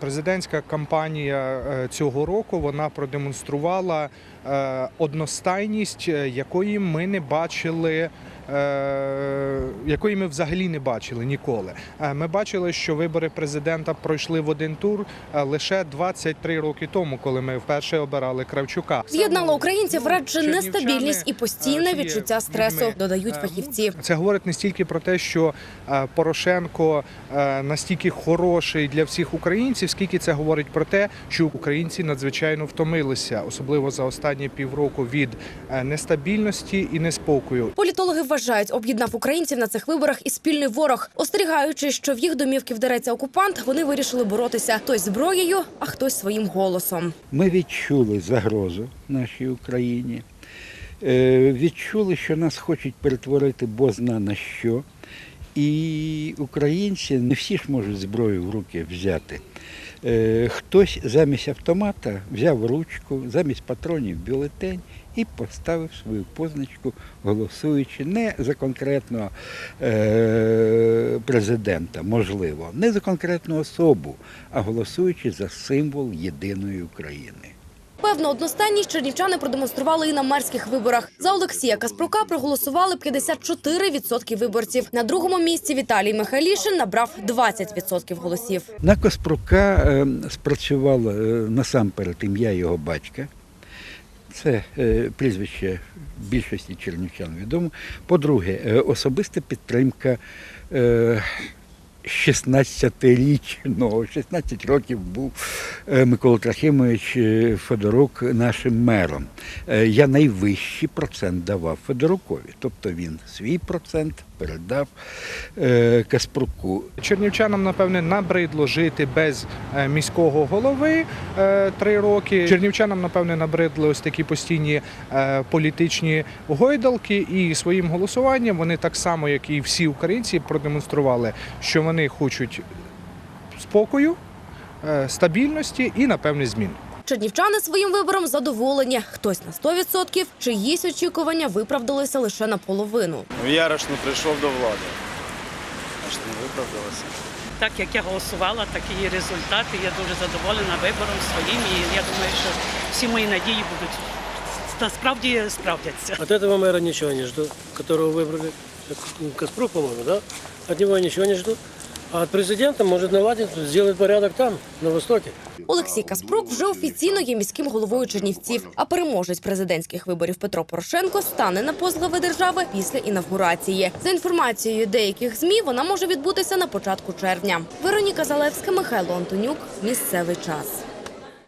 Президентська кампанія е, цього року вона продемонструвала е, одностайність, е, якої ми не бачили. Якої ми взагалі не бачили ніколи. Ми бачили, що вибори президента пройшли в один тур лише 23 роки тому, коли ми вперше обирали Кравчука. З'єднало українців радше нестабільність і постійне відчуття стресу, додають фахівці. Це говорить не стільки про те, що Порошенко настільки хороший для всіх українців, скільки це говорить про те, що українці надзвичайно втомилися, особливо за останні півроку від е, нестабільності і неспокою. Політологи вважають, об'єднав українців на цих виборах і спільний ворог. Остерігаючи, що в їх домівки вдереться окупант, вони вирішили боротися хтось зброєю, а хтось своїм голосом. Ми відчули загрозу нашій Україні, е, відчули, що нас хочуть перетворити бозна на що. І українці не всі ж можуть зброю в руки взяти. Е, Хтось замість автомата взяв ручку, замість патронів бюлетень і поставив свою позначку, голосуючи не за конкретного е, президента, можливо, не за конкретну особу, а голосуючи за символ єдиної України. Певно, одностайність чернівчани продемонстрували і на мерських виборах. За Олексія Каспрука проголосували 54% виборців. На другому місці Віталій Михайлішин набрав 20% голосів. На Коспрука е, спрацювало е, насамперед ім'я його батька. Це е, прізвище більшості чернівчан відомо. По-друге, особиста підтримка 16-річного, 16 років був е, Микола Трохимович е, Федорук нашим мером. Е, Я найвищий процент давав Федорукові, тобто він свій процент передав Каспруку. Чернівчанам, напевне, набридло жити без міського голови три роки. Чернівчанам, напевне, набридли ось такі постійні політичні гойдалки, і своїм голосуванням вони так само, як і всі українці, продемонстрували, що вони хочуть спокою, е, стабільності і, напевне, змін. Чернівчани своїм вибором задоволені. Хтось на 100%, чиїсь очікування виправдалися лише наполовину. Ну, Ярош не прийшов до влади. Аж не виправдалося. Так як я голосувала, так і є результати. Я дуже задоволена вибором своїм. І я думаю, що всі мої надії будуть насправді справдяться. От этого мэра ничего не жду, которого выбрали. Это Каспрук, по-моему, да? От него ничего не жду. А от президента може наладити, зробити порядок там, на востокі. Олексій Каспрук вже офіційно є міським головою Чернівців. А переможець президентських виборів Петро Порошенко стане на пост глави держави після інавгурації. За інформацією деяких змі, вона може відбутися на початку червня. Вероніка Залевська, Михайло Антонюк. Місцевий час.